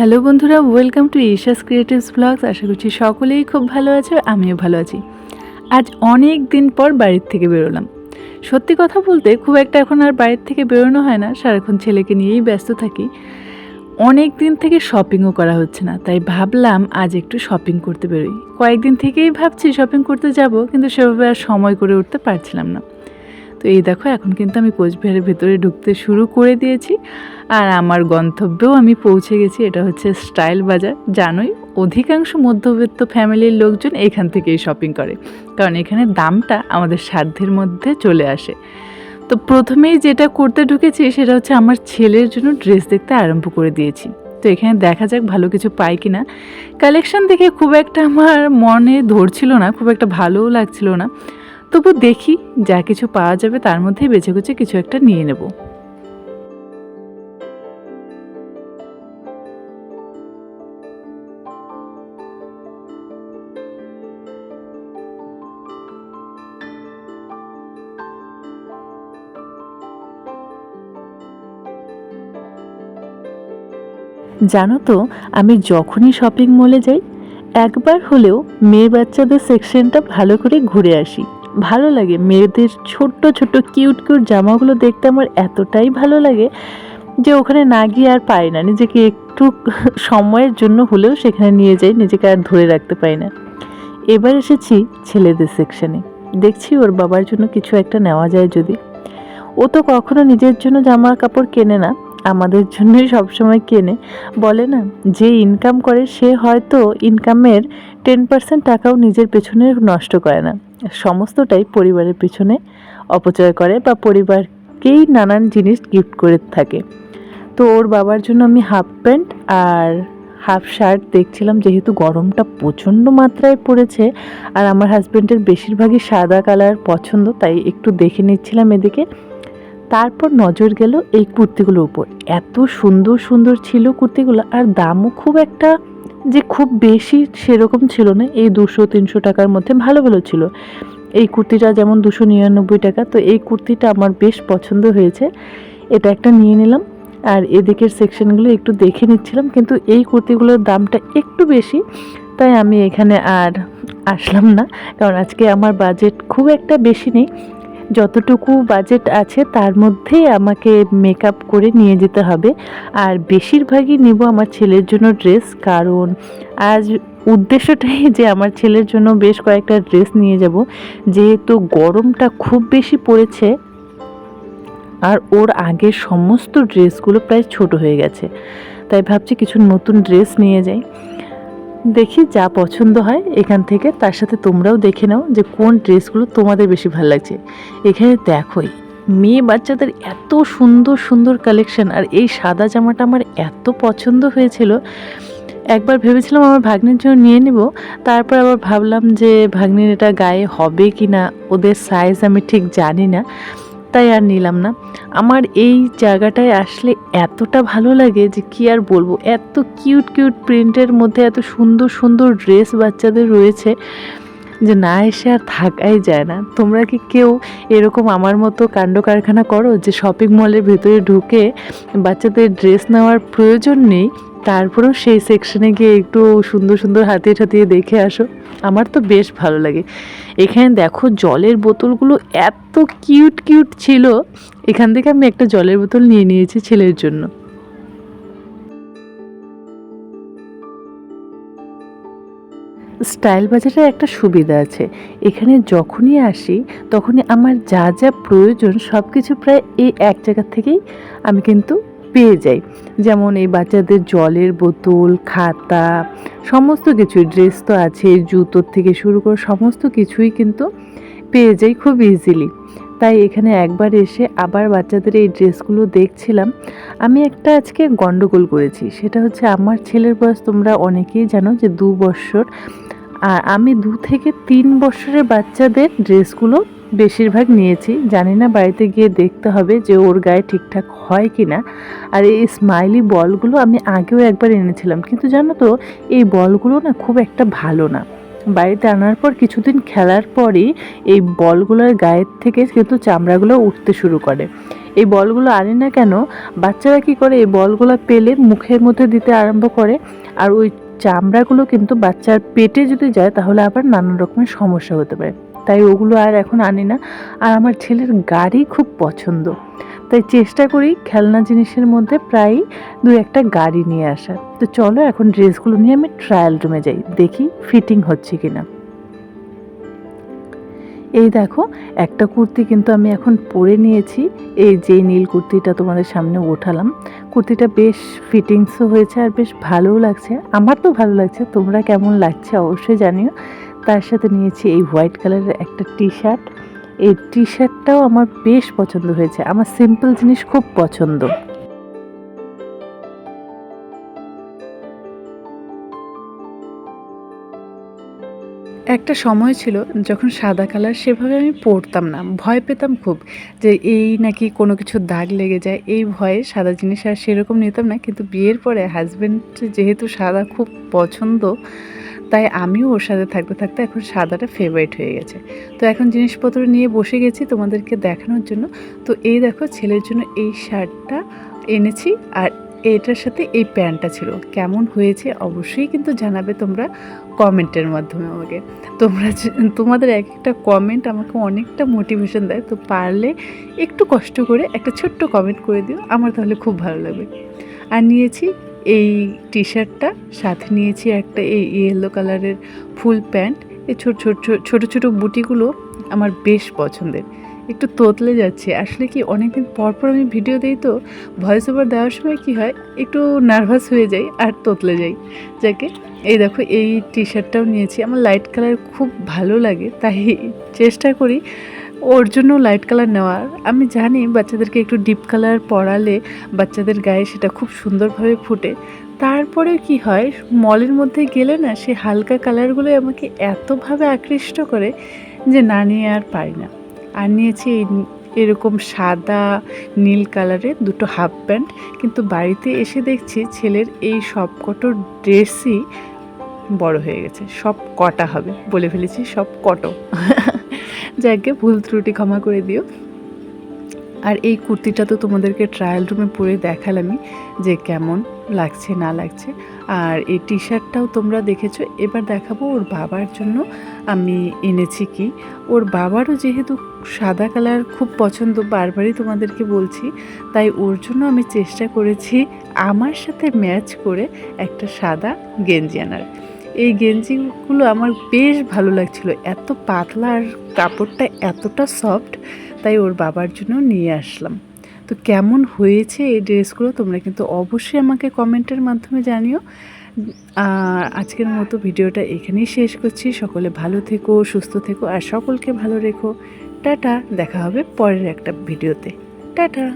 Hello বন্ধুরা welcome to Isha's creatives vlogs আশা করছি সকলেই খুব ভালো আছে, আমিও ভালো আছি। আজ অনেক দিন পর বাড়ির থেকে বেরোলাম। সত্যি কথা বলতে খুব একটা এখন আর বাড়ির থেকে বেরোনো হয় না, সারাক্ষণ ছেলেকে নিয়েই ব্যস্ত থাকি। অনেক দিন থেকে শপিংও করা হচ্ছে না, তাই ভাবলাম আজ একটু শপিং করতে বেরোই। কয়েকদিন থেকেই ভাবছি শপিং করতে যাব, কিন্তু সেভাবে আর সময় করে উঠতে পারছিলাম না। তো এই দেখো, এখন কিন্তু আমি কোচবিহারের ভেতরে ঢুকতে শুরু করে দিয়েছি। আর আমার গন্তব্যেও আমি পৌঁছে গেছি, এটা হচ্ছে স্টাইল বাজার। জানোই, অধিকাংশ মধ্যবিত্ত ফ্যামিলির লোকজন এখান থেকেই শপিং করে। কারণ এখানে দামটা আমাদের সাধ্যের মধ্যে চলে আসে। তো প্রথমেই যেটা করতে ঢুকেছি, সেটা হচ্ছে আমার ছেলের জন্য ড্রেস দেখতে আরম্ভ করে দিয়েছি। তো এখানে দেখা যাক ভালো কিছু পাই কি না কালেকশন দেখে খুব একটা আমার মনে ধরছিল না, খুব একটা ভালোও লাগছিল না। তবু দেখি, যা কিছু পাওয়া যাবে তার মধ্যেই বেছে কুচে কিছু একটা নিয়ে নেব। জানো তো, আমি যখনই শপিং মলে যাই, একবার হলেও মেয়ে বাচ্চাদের সেকশনটা ভালো করে ঘুরে আসি। ভালো লাগে। মেয়েদের ছোট্ট ছোট্ট কিউট কিউট জামাগুলো দেখতে আমার এতটাই ভালো লাগে যে ওখানে না গিয়ে আর পাই না। নিজেকে একটু সময়ের জন্য হলেও সেখানে নিয়ে যাই, নিজেকে আর ধরে রাখতে পারি না। এবার এসেছি ছেলেদের সেকশনে দেখছি ওর বাবার জন্য কিছু একটা নেওয়া যায় যদি। ও তো কখনো নিজের জন্য জামা কাপড় কেনে না। আমাদের জন্যই সবসময় কেনে। বলে না, যে ইনকাম করে সে হয়তো ইনকামের টেন পার্সেন্ট টাকাও নিজের পেছনে নষ্ট করে না। সমস্তটাই পরিবারের পেছনে অপচয় করে বা পরিবারকেই নানান জিনিস গিফট করে থাকে। তো ওর বাবার জন্য আমি হাফ প্যান্ট আর হাফ শার্ট দেখছিলাম, যেহেতু গরমটা প্রচণ্ড মাত্রায় পড়েছে আর আমার হাজব্যান্ডের বেশিরভাগই সাদা কালার পছন্দ, তাই একটু দেখে নিচ্ছিলাম এদিকে। তারপর নজর গেল এই কুর্তিগুলোর উপর। এত সুন্দর সুন্দর ছিল কুর্তিগুলো, আর দামও খুব একটা যে খুব বেশি সেরকম ছিল না। এই দুশো, তিনশো টাকার মধ্যে ভালো ভালো ছিল। এই কুর্তিটা যেমন দুশো নিরানব্বই টাকা, তো এই কুর্তিটা আমার বেশ পছন্দ হয়েছে। এটা একটা নিয়ে নিলাম, আর এদিকের সেকশনগুলো একটু দেখে নিচ্ছিলাম, কিন্তু এই কুর্তিগুলোর দামটা একটু বেশি, তাই আমি এখানে আর আসলাম না, কারণ আজকে আমার বাজেট খুব একটা বেশি নেই। যতটুকু বাজেট আছে তার মধ্যেই আমাকে মেকআপ করে নিয়ে যেতে হবে। আর বেশিরভাগই নেব আমার ছেলের জন্য ড্রেস কারণ আজ উদ্দেশ্যটাই যে আমার ছেলের জন্য বেশ কয়েকটা ড্রেস নিয়ে যাব। যেহেতু গরমটা খুব বেশি পড়েছে, আর ওর আগের সমস্ত ড্রেসগুলো প্রায় ছোট হয়ে গেছে। তাই ভাবছি কিছু নতুন ড্রেস নিয়ে যাই। দেখি যা পছন্দ হয় এখান থেকে। তার সাথে তোমরাও দেখে নাও যে কোন ড্রেসগুলো তোমাদের বেশি ভালো লাগছে। এখানে দেখোই, মেয়ে বাচ্চাদের এত সুন্দর সুন্দর কালেকশন আর এই সাদা জামাটা আমার এত পছন্দ হয়েছিল। একবার ভেবেছিলাম আমার ভাগ্নির জন্য নিয়ে নেব, তারপর আবার ভাবলাম যে ভাগ্নির এটা গায়ে হবে কি না ওদের সাইজ আমি ঠিক জানি না। তাই আর নিলাম না। আমার এই জায়গাটায় আসলে এতটা ভালো লাগে যে কি আর বলব? এত কিউট কিউট প্রিন্টের মধ্যে এত সুন্দর সুন্দর ড্রেস বাচ্চাদের রয়েছে যে না এসে আর থাকাই যায় না। তোমরা কি কেউ এরকম আমার মতো কাণ্ড কারখানা করো যে শপিং মলের ভেতরে ঢুকে বাচ্চাদের ড্রেস নেওয়ার প্রয়োজন নেই? তারপরেও সেই সেকশনে গিয়ে একটু সুন্দর সুন্দর হাতিয়ে ঠাতিয়ে দেখে আসো। আমার তো বেশ ভালো লাগে। এখানে দেখো জলের বোতলগুলো এত কিউট কিউট ছিল। এখান থেকে আমি একটা জলের বোতল নিয়ে নিয়েছি ছেলের জন্য। স্টাইল বাজারের একটা সুবিধা আছে। এখানে যখনই আসি, তখনই আমার যা যা প্রয়োজন সব কিছু প্রায় এই এক জায়গা থেকেই আমি কিন্তু পেয়ে যাই। যেমন এই বাচ্চাদের জলের বোতল, খাতা, সমস্ত কিছু ড্রেস তো আছে জুতোর থেকে শুরু করে সমস্ত কিছুই কিন্তু পেয়ে যাই খুব ইজিলি তাই এখানে একবার এসে আবার বাচ্চাদের এই ড্রেসগুলো দেখছিলাম। আমি একটা আজকে গন্ডগোল করেছি, সেটা হচ্ছে আমার ছেলের বয়স তোমরা অনেকেই জানো যে দু বছর। আর আমি দু থেকে তিন বছরের বাচ্চাদের ড্রেসগুলো বেশিরভাগ নিয়েছি। জানি না বাড়িতে গিয়ে দেখতে হবে যে ওর গায়ে ঠিকঠাক হয় কি না আর এই স্মাইলি বলগুলো আমি আগেও একবার এনেছিলাম। কিন্তু জানো তো, এই বলগুলো না খুব একটা ভালো না। বাড়িতে আনার পর কিছুদিন খেলার পরই এই বলগুলোর গায়ের থেকে কিন্তু চামড়াগুলো উঠতে শুরু করে। এই বলগুলো আনি না কেন, বাচ্চারা কি করে এই বলগুলো পেলে মুখের মধ্যে দিতে আরম্ভ করে। আর ওই চামড়াগুলো কিন্তু বাচ্চার পেটে যদি যায় তাহলে আবার নানান রকমের সমস্যা হতে পারে। তাই ওগুলো আর এখন আনি না। আর আমার ছেলের গাড়ি খুব পছন্দ। তাই চেষ্টা করি খেলনা জিনিসের মধ্যে প্রায় দু একটা গাড়ি নিয়ে আসার। তো চলো এখন ড্রেসগুলো নিয়ে আমি ট্রায়াল রুমে যাই। দেখি ফিটিং হচ্ছে কিনা। এই দেখো, একটা কুর্তি কিন্তু আমি এখন পরে নিয়েছি। এই যে নীল কুর্তিটা তোমাদের সামনে ওঠালাম। কুর্তিটা বেশ ফিটিংসও হয়েছে আর বেশ ভালোও লাগছে। আমার তো ভালো লাগছে, তোমরা কেমন লাগছে অবশ্যই জানিও। তার সাথে নিয়েছি এই হোয়াইট কালারের একটা টি শার্ট এই টি শার্টটাও আমার বেশ পছন্দ হয়েছে। আমার সিম্পল জিনিস খুব পছন্দ। একটা সময় ছিল যখন সাদা কালার সেভাবে আমি পরতাম না। ভয় পেতাম খুব যে এই নাকি কোনো কিছু দাগ লেগে যায়। এই ভয়ে সাদা জিনিস আর সেরকম নিতাম না। কিন্তু বিয়ের পরে হাজব্যান্ড যেহেতু সাদা খুব পছন্দ তাই আমিও ওর সাথে থাকতে থাকতে এখন সাদাটা ফেভারিট হয়ে গেছে। তো এখন জিনিসপত্র নিয়ে বসে গেছি তোমাদেরকে দেখানোর জন্য। তো এই দেখো ছেলের জন্য এই শার্টটা এনেছি আর এটার সাথে এই প্যান্টটা ছিল। কেমন হয়েছে অবশ্যই কিন্তু জানাবে তোমরা কমেন্টের মাধ্যমে আমাকে। তোমরা তোমাদের এক একটা কমেন্ট আমাকে অনেকটা মোটিভেশন দেয়। তো পারলে একটু কষ্ট করে একটা ছোট্ট কমেন্ট করে দিও। আমার তাহলে খুব ভালো লাগবে। আর নিয়েছি এই টি শার্টটা সাথে নিয়েছি একটা এই ইয়েলো কালারের ফুল প্যান্ট। এই ছোট ছোট ছোট ছোট বুটিগুলো আমার বেশ পছন্দের। একটু তোতলে যাচ্ছে। আসলে কি অনেকদিন পর পর আমি ভিডিও দিই তো ভয়েস ওভার দেওয়ার সময় কি হয়, একটু নার্ভাস হয়ে যাই আর তোতলে যাই। যাকে, এই দেখো এই টি শার্টটাও নিয়েছি। আমার লাইট কালার খুব ভালো লাগে, তাই চেষ্টা করি ওর জন্য লাইট কালার নেওয়ার। আমি জানি বাচ্চাদেরকে একটু ডিপ কালার পরালে বাচ্চাদের গায়ে সেটা খুব সুন্দরভাবে ফুটে। তারপরে কি হয় মলের মধ্যে গেলে না সে হালকা কালারগুলো আমাকে এতভাবে আকৃষ্ট করে যে না নিয়ে আর পারি না। আর নিয়েছি এই এরকম সাদা, নীল কালারের দুটো হাফ প্যান্ট কিন্তু বাড়িতে এসে দেখছি ছেলের এই সব কটো ড্রেসই বড় হয়ে গেছে। সব কটা হবে, বলে ফেলেছি সব কটো। যাকে ভুল ত্রুটি ক্ষমা করে দিও। আর এই কুর্তিটা তো তোমাদেরকে ট্রায়াল রুমে পরে দেখালামই যে কেমন লাগছে, না লাগছে। আর এই টি শার্টটাও তোমরা দেখেছ। এবার দেখাবো ওর বাবার জন্য আমি এনেছি কি। ওর বাবারও যেহেতু সাদা কালার খুব পছন্দ, বারবারই তোমাদেরকে বলছি। তাই ওর জন্য আমি চেষ্টা করেছি আমার সাথে ম্যাচ করে একটা সাদা গেঞ্জি আনার। এই গেঞ্জিগুলো আমার বেশ ভালো লাগছিল। এত পাতলা আর কাপড়টা এতটা সফট তাই ওর বাবার জন্য নিয়ে আসলাম। তো কেমন হয়েছে এই ড্রেসগুলো তোমরা কিন্তু অবশ্যই আমাকে কমেন্টের মাধ্যমে জানিও। আজকের মতো ভিডিওটা এখানেই শেষ করছি। সকলে ভালো থেকো, সুস্থ থেকো, আর সকলকে ভালো রেখো। টাটা, দেখা হবে পরের একটা ভিডিওতে। টাটা!